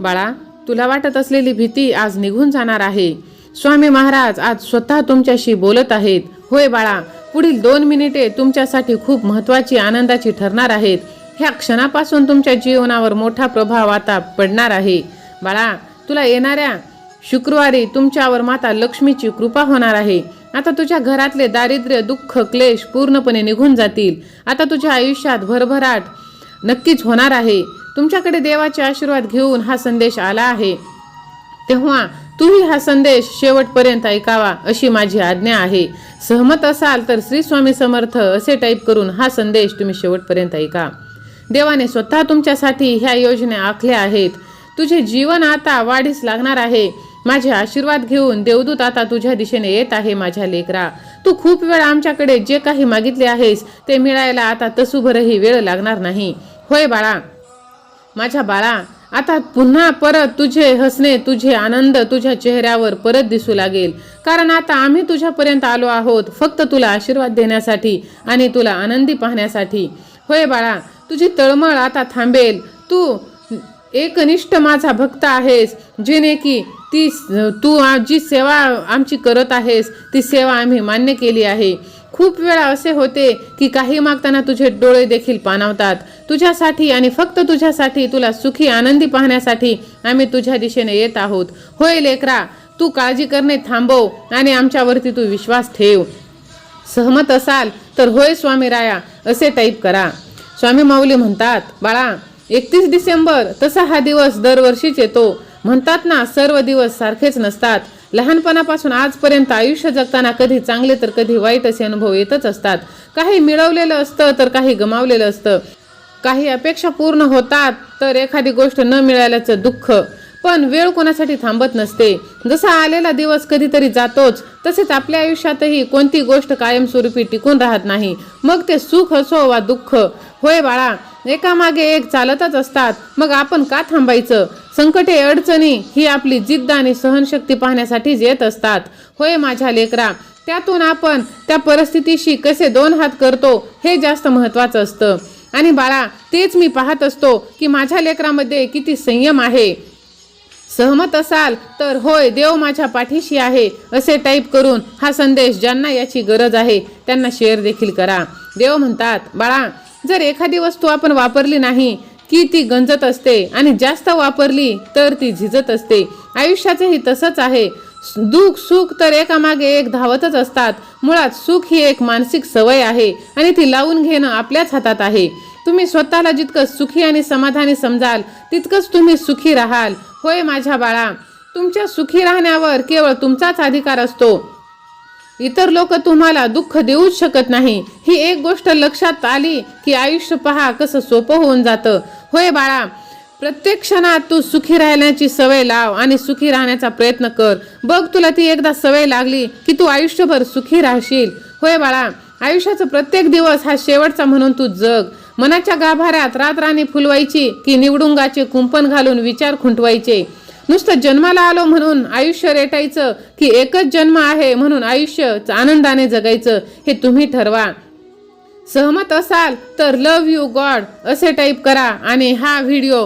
बाळा तुला वाटत असलेली भीती आज निघून जाणार आहे. स्वामी महाराज आज स्वतः तुमच्याशी बोलत आहेत. होय बाळा पुढील दोन मिनिटे तुमच्यासाठी खूप महत्वाची आनंदाची ठरणार आहेत. ह्या क्षणापासून तुमच्या जीवनावर मोठा प्रभाव आता पडणार आहे. बाळा तुला येणाऱ्या शुक्रवारी तुमच्यावर माता लक्ष्मीची कृपा होणार आहे. आता तुझ्या घरातले दारिद्र्य दुःख क्लेश पूर्णपणे निघून जातील. आता तुझ्या आयुष्यात भरभराट नक्कीच होणार आहे. तुमच्याकडे देवाचे आशीर्वाद घेऊन हा संदेश आला आहे. तेव्हा तूही हा संदेश शेवटपर्यंत ऐकावा अशी माझी आज्ञा आहे. सहमत असाल तर श्री स्वामी समर्थ असे टाईप करून हा संदेश तुम्ही शेवटपर्यंत ऐका. देवाने स्वतः तुमच्यासाठी ह्या योजना आखल्या आहेत. तुझे जीवन आता वाढीस लागणार आहे. माझे आशीर्वाद घेऊन देवदूत आता तुझ्या दिशेने येत आहे माझ्या लेकरा. तू खूप वेळ आमच्याकडे जे काही मागितले आहेस ते मिळायला आता तसुभरही वेळ लागणार नाही. होय बाळा माझ्या बाळा आता पुन्हा परत तुझे हसणे तुझे आनंद तुझ्या चेहऱ्यावर परत दिसू लागेल. कारण आता आम्ही तुझ्यापर्यंत आलो आहोत फक्त तुला आशीर्वाद देण्यासाठी आणि तुला आनंदी पाहण्यासाठी. होय बाळा तुझी तळमळ आता थांबेल. तू एकनिष्ठ माझा भक्त आहेस जेणे की ती तू जी सेवा आमची करत आहेस ती सेवा आम्ही मान्य केली आहे. खूप वेळा असे होते की काही मागताना तुझे डोळे देखील पाणावतात तुझ्यासाठी आणि फक्त तुझ्यासाठी तुला सुखी आनंदी पाहण्यासाठी आम्ही तुझ्या दिशेने येत आहोत. होय लेकरा तू काळजी करणे थांबव आणि आमच्यावरती तू विश्वास ठेव. सहमत असाल तर होय स्वामी राया असे टाईप करा. स्वामी माऊली म्हणतात बाळा एकतीस डिसेंबर तसा हा दिवस दरवर्षीच येतो. म्हणतात ना सर्व दिवस सारखेच नसतात. लहानपणापासून आजपर्यंत आयुष्य जगताना कधी चांगले तर कधी वाईट असे अनुभव येतच असतात. काही मिळवलेलं असतं तर काही गमावलेलं असतं. काही अपेक्षा पूर्ण होतात तर एखादी गोष्ट न मिळाल्याचं दुःख. पण वेळ कोणासाठी थांबत नसते. जसा आलेला दिवस कधीतरी जातोच तसेच आपल्या आयुष्यातही कोणती गोष्ट कायमस्वरूपी टिकून राहत नाही. मग ते सुख असो वा दुःख. होय बाळा एकामागे एक चालतच असतात. मग आपण का थांबायचं? संकटे अडचणी ही आपली जिद्द आणि सहनशक्ती पाहण्यासाठीच येत असतात. होय माझ्या लेकरा त्यातून आपण त्या परिस्थितीशी कसे दोन हात करतो हे जास्त महत्त्वाचं असतं. आणि बाळा तेच मी पाहत असतो की माझ्या लेकरामध्ये किती संयम आहे. सहमत असाल तर होय देव माझ्या पाठीशी आहे असे टाईप करून हा संदेश ज्यांना याची गरज आहे त्यांना शेअर देखील करा. देव म्हणतात बाळा जर एखादी वस्तू आपण वापरली नाही की ती गंजत असते आणि जास्त वापरली तर ती झिजत असते. आयुष्याचंही तसंच आहे. दुःख सुख तर एकामागे एक धावतच असतात. मुळात सुख ही एक मानसिक सवय आहे आणि ती लावून घेणं आपल्याच हातात आहे. तुम्ही स्वतःला जितकं सुखी आणि समाधानी समजाल तितकंच तुम्ही सुखी राहाल. होय माझ्या बाळा तुमच्या सुखी राहण्यावर केवळ तुमचाच अधिकार असतो. इतर लोक तुम्हाला दुःख देऊच शकत नाही. ही एक गोष्ट लक्षात आली की आयुष्य पहा कसं सोपं होऊन जातं. होय बाळा प्रत्येक क्षणात तू सुखी राहण्याची सवय लाव आणि सुखी राहण्याचा प्रयत्न कर. बघ तुला ती एकदा सवय लागली की तू आयुष्यभर सुखी राहशील. होय बाळा आयुष्याचा प्रत्येक दिवस हा शेवटचा म्हणून तू जग. मनाच्या गाभाऱ्यात रातराणी फुलवायची की निवडुंगाचे कुंपण घालून विचार खुंटवायचे. नुसतं जन्माला आलो म्हणून आयुष्य रेटायचं की एकच जन्म आहे म्हणून आयुष्य आनंदाने जगायचं हे तुम्ही ठरवा. सहमत असाल तर लव यू गॉड असे टाईप करा आणि हा व्हिडिओ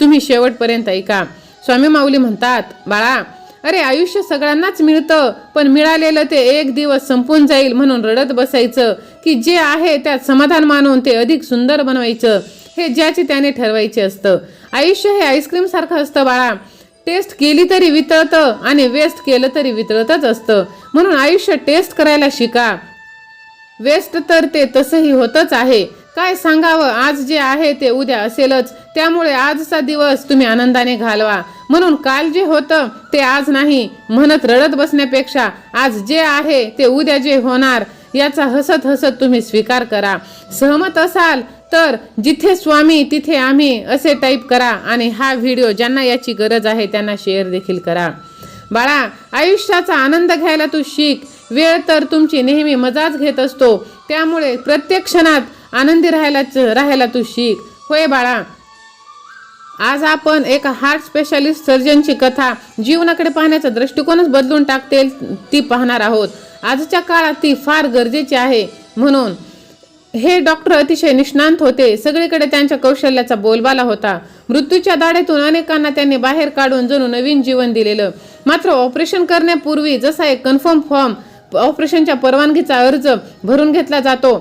तुम्ही शेवटपर्यंत ऐका. स्वामी माऊली म्हणतात बाळा अरे आयुष्य सगळ्यांनाच मिळतं पण मिळालेलं ते एक दिवस संपून जाईल म्हणून रडत बसायचं की जे आहे त्यात समाधान मानून ते अधिक सुंदर बनवायचं हे ज्याचे त्याने ठरवायचे असतं. आयुष्य हे आईस्क्रीम सारखं असतं बाळा. टेस्ट केली तरी वितळतं आणि वेस्ट केलं तरी वितळतच असतं. म्हणून आयुष्य टेस्ट करायला शिका. वेस्ट तर ते तसंही होतच आहे. काय सांगावं? आज जे आहे ते उद्या असेलच. त्यामुळे आजचा दिवस तुम्ही आनंदाने घालवा. म्हणून काल जे होतं ते आज नाही. म्हणत रडत बसण्यापेक्षा आज जे आहे ते उद्या जे होणार याचा हसत हसत तुम्ही स्वीकार करा. सहमत असाल तर जिथे स्वामी तिथे आम्ही असे टाईप करा आणि हा व्हिडिओ ज्यांना याची गरज आहे त्यांना शेअर देखील करा. बाळा आयुष्याचा आनंद घ्यायला तू शिक. वेळ तर तुमची नेहमी मजाच घेत असतो. त्यामुळे प्रत्येक क्षणात आनंदी राहायला राहायला तू शिक. होय बाळा. आज आपण एका हार्ट स्पेशालिस्ट सर्जनची कथा जीवनाकडे पाहण्याचा दृष्टिकोनच बदलून टाकते ती पाहणार आहोत. आजच्या काळात ती फार गरजेची आहे. म्हणून हे डॉक्टर अतिशय निष्णांत होते. सगळीकडे त्यांच्या कौशल्याचा बोलबाला होता. मृत्यूच्या दाढेतून अनेकांना त्यांनी बाहेर काढून जणू नवीन जीवन दिलेलं. मात्र ऑपरेशन करण्यापूर्वी जसा एक कन्फर्म फॉर्म ऑपरेशनच्या परवानगीचा अर्ज भरून घेतला जातो.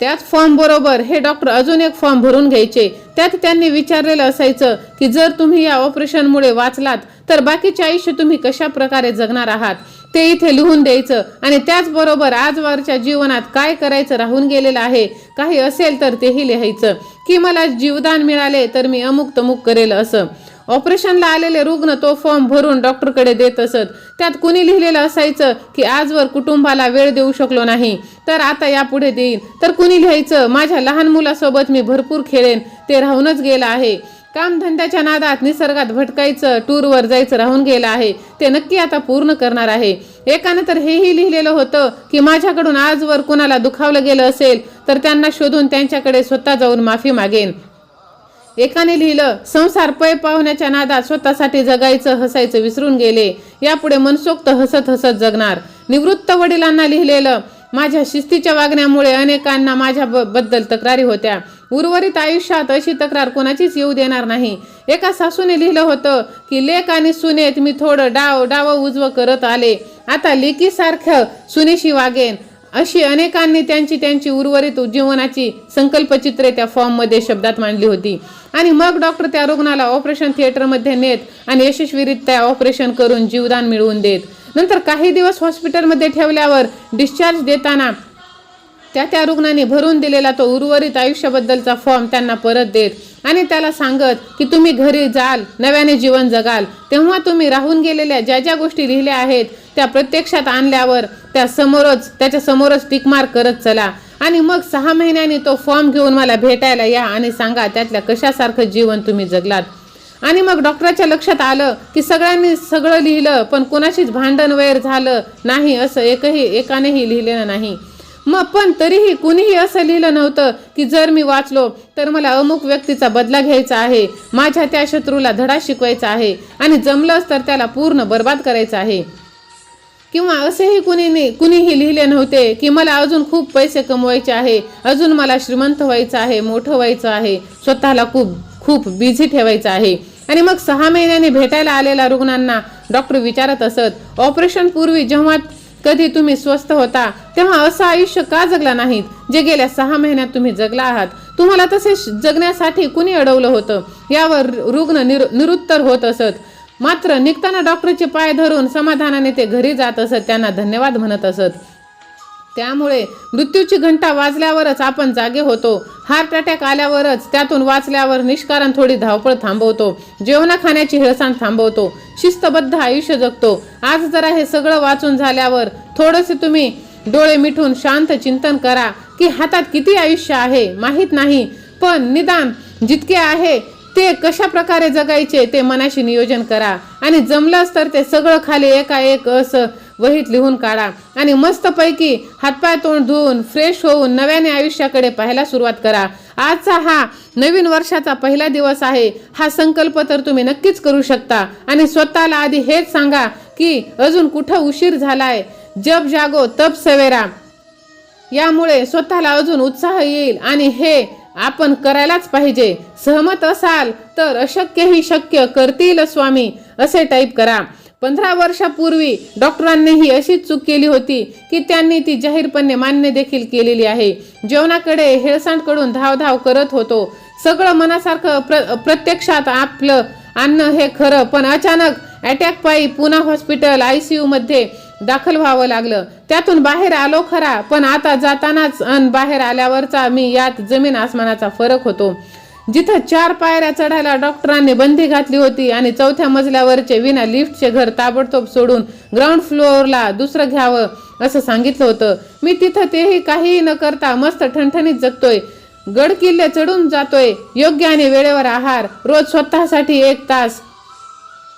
त्याच फॉर्म बरोबर हे डॉक्टर अजून एक फॉर्म भरून घ्यायचे. त्यात त्यांनी विचारलेलं असायचं की जर तुम्ही या ऑपरेशनमुळे वाचलात तर बाकीचे आयुष्य तुम्ही कशा प्रकारे जगणार आहात? ते इथे लिहून द्यायचं. आणि त्याचबरोबर आजवरच्या जीवनात काय करायचं राहून गेलेलं आहे काही असेल तर तेही लिहायचं. की मला जीवदान मिळाले तर मी अमुक तमुक करेल असं. ऑपरेशनला आलेले रुग्ण तो फॉर्म भरून डॉक्टरकडे देत असत. त्यात कुणी लिहिलेलं असायचं की आजवर कुटुंबाला वेळ देऊ शकलो नाही. तर आता यापुढे देईन. तर कुणी लिहायचं माझ्या लहान मुलासोबत मी भरपूर खेळेन ते राहूनच गेलं आहे. कामधंद्याच्या नादात निसर्गात भटकायचं टूरवर जायचं राहून गेलं आहे. ते नक्की आता पूर्ण करणार आहे. एकानं तर हेही लिहिलेलं होतं की माझ्याकडून आजवर कुणाला दुखावलं गेलं असेल तर त्यांना शोधून त्यांच्याकडे स्वतः जाऊन माफी मागेन. एकाने लिहिलं संसार पै पाहुण्याच्या नादात स्वतःसाठी जगायचं हसायचं विसरून गेले. यापुढे मनसोक्त हसत हसत जगणार. निवृत्त वडिलांना लिहिलेलं माझ्या शिस्तीच्या वागण्यामुळे अनेकांना माझ्या ब- बद्दल तक्रारी होत्या. उर्वरित आयुष्यात अशी तक्रार कोणाचीच येऊ देणार नाही. एका सासूने लिहिलं होतं की लेख आणि सुनेत मी थोडं डाव डाव उजवं करत आले. आता लेकीसारखं सुनेशी वागेन. अशी अनेकांनी त्यांची त्यांची उर्वरित जीवनाची संकल्पचित्रे त्या फॉर्ममध्ये शब्दात मांडली होती. आणि मग डॉक्टर त्या रुग्णाला ऑपरेशन थिएटरमध्ये नेत आणि यशस्वीरित्या ऑपरेशन करून जीवदान मिळवून देत. नंतर काही दिवस हॉस्पिटलमध्ये ठेवल्यावर डिस्चार्ज देताना त्या त्या रुग्णाने भरून दिलेला तो उर्वरित आयुष्याबद्दलचा फॉर्म त्यांना परत देत आणि त्याला सांगत की तुम्ही घरी जाल नव्याने जीवन जगाल. तेव्हा तुम्ही राहून गेलेल्या ज्या ज्या गोष्टी लिहिल्या आहेत त्या प्रत्यक्षात आणल्यावर त्या समोरच त्याच्या समोरच टिकमार करत चला. आणि मग सहा महिन्यांनी तो फॉर्म घेऊन मला भेटायला या आणि सांगा त्यातल्या कशासारखं जीवन तुम्ही जगलात. आणि मग डॉक्टराच्या लक्षात आलं की सगळ्यांनी सगळं लिहिलं पण कोणाशीच भांडण वैर झालं नाही असं एकही एकानेही लिहिलेलं नाही. मग पण तरीही कुणीही असं लिहिलं नव्हतं की जर मी वाचलो तर मला अमुक व्यक्तीचा बदला घ्यायचा आहे माझ्या त्या शत्रूला धडा शिकवायचा आहे आणि जमलंच तर त्याला पूर्ण बर्बाद करायचं आहे. किंवा असेही कुणीनी कुणीही लिहिले नव्हते की मला अजून खूप पैसे कमवायचे आहे अजून मला श्रीमंत व्हायचं आहे मोठं व्हायचं आहे स्वतःला खूप खूप बिझी ठेवायचं आहे. आणि मग सहा महिन्यांनी भेटायला आलेल्या रुग्णांना डॉक्टर विचारत असत ऑपरेशन पूर्वी जेव्हा कधी तुम्ही स्वस्थ होता तेव्हा असं आयुष्य का जगला नाहीत? जे गेल्या सहा महिन्यात तुम्ही जगला आहात तुम्हाला तसे जगण्यासाठी कुणी अडवलं होतं? यावर रुग्ण निर निरुत्तर होत असत. मात्र निघताना डॉक्टरचे पाय धरून समाधानाने ते घरी जात असत त्यांना धन्यवाद म्हणत असत. त्यामुळे मृत्यूची घंटा वाजल्यावरच आपण जागे होतो. हार्ट अटॅक आल्यावरच त्यातून वाचल्यावर निष्कारण थोडी धावपळ थांबवतो. जेवणा खाण्याची हिळसांड थांबवतो. शिस्तबद्ध आयुष्य जगतो. आज जरा हे सगळं वाचून झाल्यावर थोडंसे तुम्ही डोळे मिठून शांत चिंतन करा की हातात किती आयुष्य आहे माहीत नाही. पण निदान जितके आहे ते कशा प्रकारे जगायचे ते मनाशी नियोजन करा. आणि जमलंच तर ते सगळं खाली एकाएक असं वहीत लिहून काढा. आणि मस्तपैकी हातपाय तोंड धुवून फ्रेश होऊन नव्याने आयुष्याकडे पाहायला सुरुवात करा. आजचा हा नवीन वर्षाचा पहिला दिवस आहे. हा संकल्प तर तुम्ही नक्कीच करू शकता. आणि स्वतःला आधी हेच सांगा की अजून कुठं उशीर झालाय? जप जागो तप सवेरा. यामुळे स्वतःला अजून उत्साह येईल आणि हे आपण करायलाच पाहिजे. सहमत असाल तर अशक्यही शक्य करतील स्वामी. असे टाईप करा. पंधरा वर्षापूर्वी डॉक्टरांनीही अशीच चूक केली होती की त्यांनी ती जाहीरपणे मान्य देखील केलेली आहे. जेवणाकडे हेळसांडकडून धावधाव करत होतो. सगळं मनासारखं प्र प्रत्यक्षात आपलं अन्न हे खरं पण अचानक अटॅक पायी पुन्हा हॉस्पिटल आय सी मध्ये दाखल व्हावं लागलं. त्यातून बाहेर आलो खरा पण आता जातानाच अन बाहेर आल्यावरचा मी यात जमीन आसमानाचा फरक होतो. जिथं चार पायऱ्या चढायला डॉक्टरांनी बंदी घातली होती आणि चौथ्या मजल्यावरचे विना लिफ्टचे घर ताबडतोब सोडून ग्राउंड फ्लोअरला दुसरं घ्यावं असं सांगितलं होतं. मी तिथं तेही काहीही न करता मस्त ठणठणीत जगतोय. गड किल्ले चढून जातोय. योग्य आणि वेळेवर आहार. रोज स्वतःसाठी एक तास.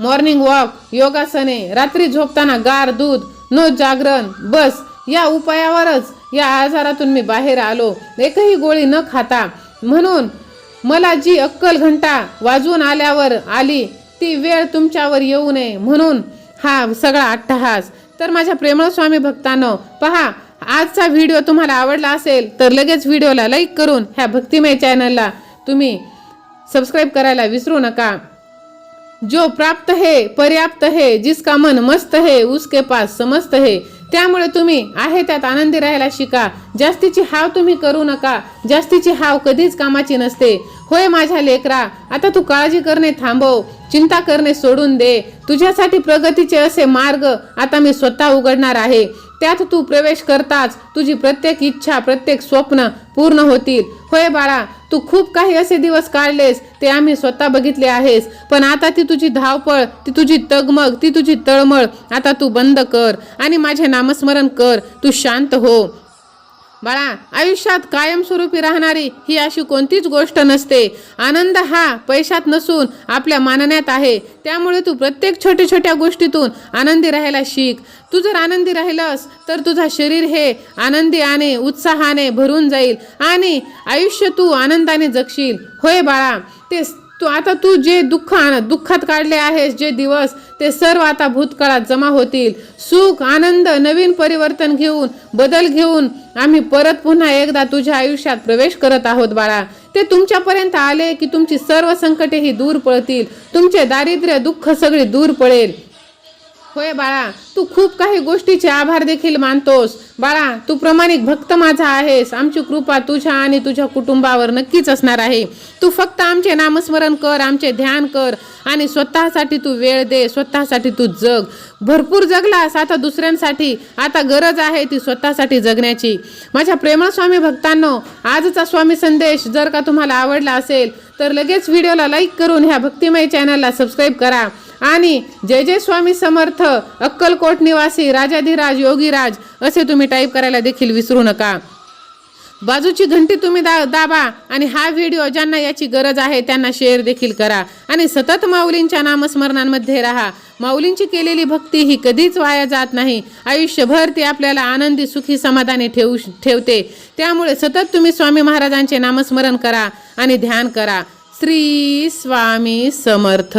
मॉर्निंग वॉक योगासने रात्री झोपताना गार दूध नो जागरण बस. या उपायावरच या आजारातून मी बाहेर आलो. एकही गोळी न खाता. म्हणून मला जी अक्कल घंटा वाजवून आल्यावर आली ती वेळ तुमच्यावर येऊ नये म्हणून हा सगळा अट्टहास. तर माझ्या प्रेमळ स्वामी भक्तांनो पहा आजचा व्हिडिओ तुम्हाला आवडला असेल तर लगेच व्हिडिओला लाईक करून ह्या भक्तिमय चॅनलला तुम्ही सबस्क्राईब करायला विसरू नका. जो प्राप्त है पर्याप्त है जिसका मन मस्त है उसके पास समस्त है. त्यामुळे तुम्ही आहे त्यात आनंदी राहायला शिका. जास्तीची हाव तुम्ही करू नका. जास्तीची हाव कधीच कामाची नसते. होय माझ्या लेकरा आता तू काळजी करणे थांबव. चिंता करणे सोडून दे. तुझ्यासाठी प्रगतीचे असे मार्ग आता मी स्वतः उघडणार आहे. त्यात तू प्रवेश करताच तुझी प्रत्येक इच्छा प्रत्येक स्वप्न पूर्ण होतील. होय बाळा तू खूप काही असे दिवस काढलेस ते आम्ही स्वतः बघितले आहेस. पण आता ती तुझी धावपळ ती तुझी तगमग ती तुझी तळमळ आता तू बंद कर आणि माझे नामस्मरण कर. तू शांत हो. बाळा आयुष्यात कायमस्वरूपी राहणारी ही अशी कोणतीच गोष्ट नसते. आनंद हा पैशात नसून आपल्या मानण्यात आहे. त्यामुळे तू प्रत्येक छोट्या छोट्या गोष्टीतून आनंदी राहायला शिक. तू जर आनंदी राहिलंस तर तुझा शरीर हे आनंदी आणि उत्साहाने भरून जाईल आणि आयुष्य तू आनंदाने जगशील. होय बाळा ते तू आता तू जे दुःख दुःखात काढले आहेस जे दिवस ते सर्व आता भूतकाळात जमा होतील. सुख आनंद नवीन परिवर्तन घेऊन बदल घेऊन आम्ही परत पुन्हा एकदा तुझ्या आयुष्यात प्रवेश करत आहोत बाळा. ते तुमच्यापर्यंत आले की तुमची सर्व संकटे ही दूर पळतील. तुमचे दारिद्र्य दुःख सगळे दूर पळेल. होय बाळा तू खूप काही गोष्टीचे आभार देखील मानतोस. बाळा तू प्रमाणिक भक्त माझा आहेस. आमची कृपा तुझ्या आणि तुझ्या कुटुंबावर नक्कीच असणार आहे. तू फक्त आमचे नामस्मरण कर आमचे ध्यान कर आणि स्वतःसाठी तू वेळ दे स्वतःसाठी तू जग. भरपूर जगलास आता दुसऱ्यांसाठी. आता गरज आहे ती स्वतःसाठी जगण्याची. माझ्या प्रेमळ स्वामी भक्तांनो आजचा स्वामी संदेश जर का तुम्हाला आवडला असेल तर लगेच व्हिडिओला लाईक करून ह्या भक्तिमय चॅनलला सबस्क्राईब करा. आणि जय जय स्वामी समर्थ अक्कलकोट निवासी राजाधिराज योगीराज असे तुम्ही टाईप करायला देखील विसरू नका. बाजूची घंटी तुम्ही दा दाबा आणि हा व्हिडिओ ज्यांना याची गरज आहे त्यांना शेअर देखील करा. आणि सतत माऊलींच्या नामस्मरणांमध्ये राहा. माऊलींची केलेली भक्ती ही कधीच वाया जात नाही. आयुष्यभर ती आपल्याला आनंदी सुखी समाधानी ठेवू ठेवते. त्यामुळे सतत तुम्ही स्वामी महाराजांचे नामस्मरण करा आणि ध्यान करा. श्री स्वामी समर्थ.